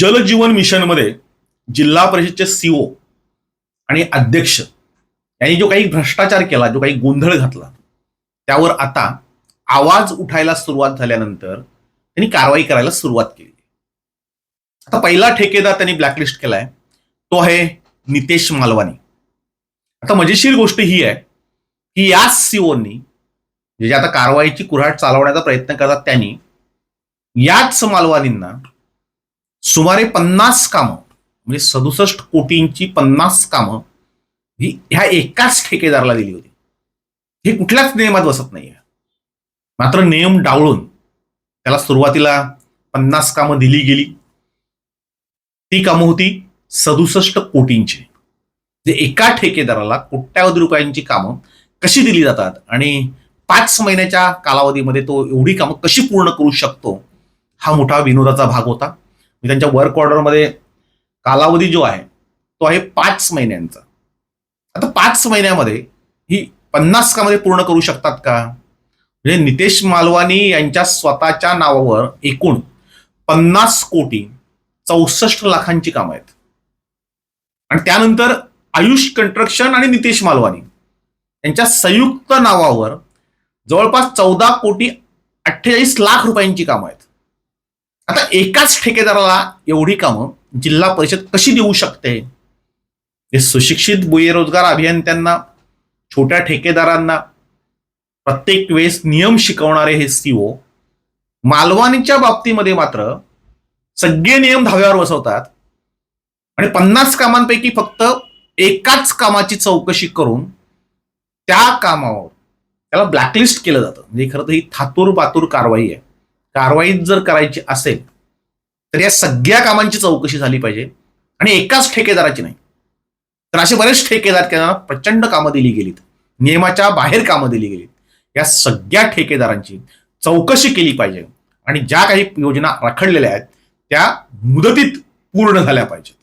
जलजीवन मिशनमध्ये जिल्हा परिषदचे सीओ आणि अध्यक्ष यांनी जो काही भ्रष्टाचार केला जो काही गोंधळ घातला त्यावर आता आवाज उठायला सुरुवात झाल्यानंतर त्यांनी कारवाई करायला सुरुवात केली. आता पहिला ठेकेदार त्यांनी ब्लॅकलिस्ट केलाय तो आहे नितेश मालवानी. आता मजेशीर गोष्ट ही आहे की याच सीओनी जे म्हणजे आता कारवाईची कुऱ्हाड चालवण्याचा प्रयत्न करतात त्यांनी याच मालवानींना सुमारे पन्नास कामं म्हणजे सदुसष्ट कोटींची पन्नास कामं ही ह्या एकाच ठेकेदाराला दिली होती. हे कुठल्याच नियमात बसत नाहीये. मात्र नियम डावळून त्याला सुरुवातीला पन्नास कामं दिली गेली. ती कामं होती सदुसष्ट कोटींची. जे एका ठेकेदाराला कोट्यावधी रुपयांची कामं कशी दिली जातात आणि पाच महिन्याच्या कालावधीमध्ये तो एवढी कामं कशी पूर्ण करू शकतो हा मोठा विनोदाचा भाग होता. मी त्यांच्या वर्क ऑर्डरमध्ये कालावधी जो आहे तो आहे पाच महिन्यांचा. आता पाच महिन्यामध्ये ही पन्नास कामध्ये पूर्ण करू शकतात का? म्हणजे नितेश मालवानी यांच्या स्वतःच्या नावावर एकूण पन्नास कोटी चौसष्ट लाखांची कामं आहेत. आणि त्यानंतर आयुष कंस्ट्रक्शन आणि नितेश मालवानी यांच्या संयुक्त नावावर जवळपास चौदा कोटी अठ्ठेचाळीस लाख रुपयांची कामं आहेत. आता एकाच ठेकेदाराला एवढी कामं जिल्हा परिषद कशी देऊ शकते? हे सुशिक्षित बेरोजगार अभियंत्यांना छोट्या ठेकेदारांना प्रत्येक वेळेस नियम शिकवणारे हे सीओ मालवानीच्या बाबतीमध्ये मात्र सगळे नियम धाव्यावर बसवतात आणि पन्नास कामांपैकी फक्त एकाच कामाची चौकशी करून त्या कामावर त्याला ब्लॅकलिस्ट केलं जातं. म्हणजे खरं तर ही थातूर बातूर कारवाई आहे. कारवाई जर करायची असेल तर या सगळ्या कामांची चौकशी झाली पाहिजे. आणि एकाच ठेकेदाराची नाही. तर असे बरेच ठेकेदार त्यांना प्रचंड कामं दिली गेलीत. नियमाच्या बाहेर कामं दिली गेलीत. या सगळ्या ठेकेदारांची चौकशी केली पाहिजे. आणि ज्या काही योजना राखडलेल्या आहेत त्या मुदतीत पूर्ण झाल्या पाहिजेत.